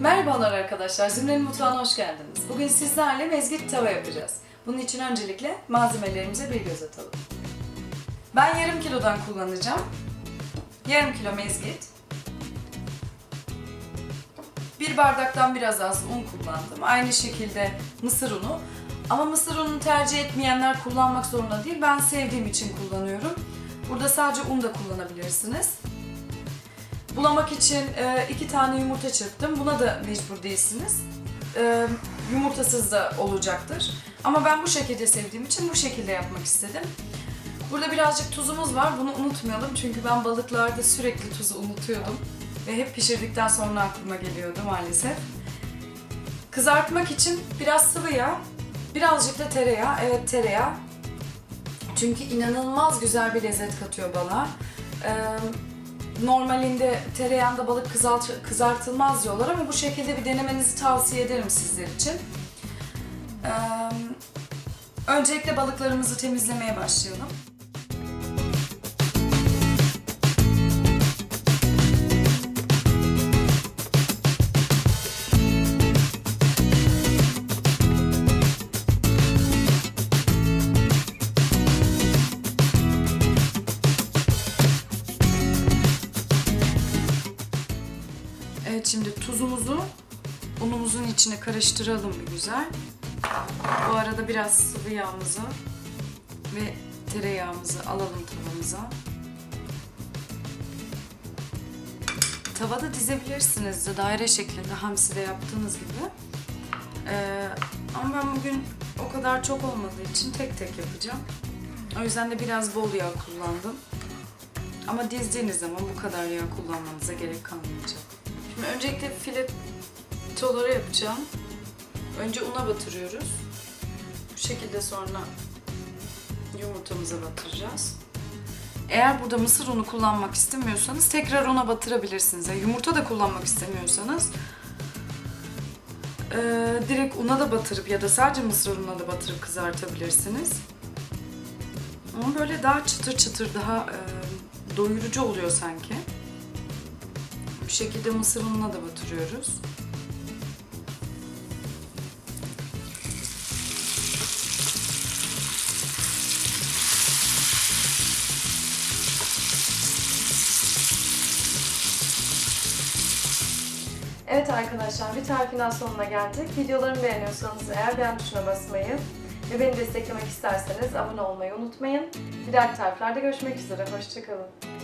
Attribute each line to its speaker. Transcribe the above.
Speaker 1: Merhabalar arkadaşlar, Zümre'nin mutfağına hoş geldiniz. Bugün sizlerle mezgit tava yapacağız. Bunun için öncelikle malzemelerimize bir göz atalım. Ben yarım kilodan kullanacağım. Yarım kilo mezgit. Bir bardaktan biraz az un kullandım. Aynı şekilde mısır unu. Ama mısır ununu tercih etmeyenler kullanmak zorunda değil. Ben sevdiğim için kullanıyorum. Burada sadece un da kullanabilirsiniz. Bulamak için e, iki tane yumurta çırptım. Buna da mecbur değilsiniz. E, yumurtasız da olacaktır. Ama ben bu şekilde sevdiğim için bu şekilde yapmak istedim. Burada birazcık tuzumuz var. Bunu unutmayalım çünkü ben balıklarda sürekli tuzu unutuyordum. Ve hep pişirdikten sonra aklıma geliyordu maalesef. Kızartmak için biraz sıvı yağ, birazcık da tereyağı. Evet tereyağı. Çünkü inanılmaz güzel bir lezzet katıyor balığa. Ee, normalinde tereyağında balık kızart- kızartılmaz diyorlar ama bu şekilde bir denemenizi tavsiye ederim sizler için. Ee, öncelikle balıklarımızı temizlemeye başlayalım. Şimdi tuzumuzu unumuzun içine karıştıralım bir güzel. Bu arada biraz sıvı yağımızı ve tereyağımızı alalım tavamıza. Tavada dizebilirsiniz de daire şeklinde hamside yaptığınız gibi. Ee, ama ben bugün o kadar çok olmadığı için tek tek yapacağım. O yüzden de biraz bol yağ kullandım. Ama dizdiğiniz zaman bu kadar yağ kullanmanıza gerek kalmayacak. Şimdi öncelikle filetoları yapacağım. Önce una batırıyoruz. Bu şekilde sonra yumurtamıza batıracağız. Eğer burada mısır unu kullanmak istemiyorsanız tekrar una batırabilirsiniz. Yani yumurta da kullanmak istemiyorsanız eee, direkt una da batırıp ya da sadece mısır ununa da batırıp kızartabilirsiniz. Ama böyle daha çıtır çıtır, daha eee, doyurucu oluyor sanki. Şekilde mısır ununa da batırıyoruz.
Speaker 2: Evet arkadaşlar bir tarifin sonuna geldik. Videolarımı beğeniyorsanız eğer beğen tuşuna basmayı ve beni desteklemek isterseniz abone olmayı unutmayın. Bir dahaki tariflerde görüşmek üzere. Hoşçakalın.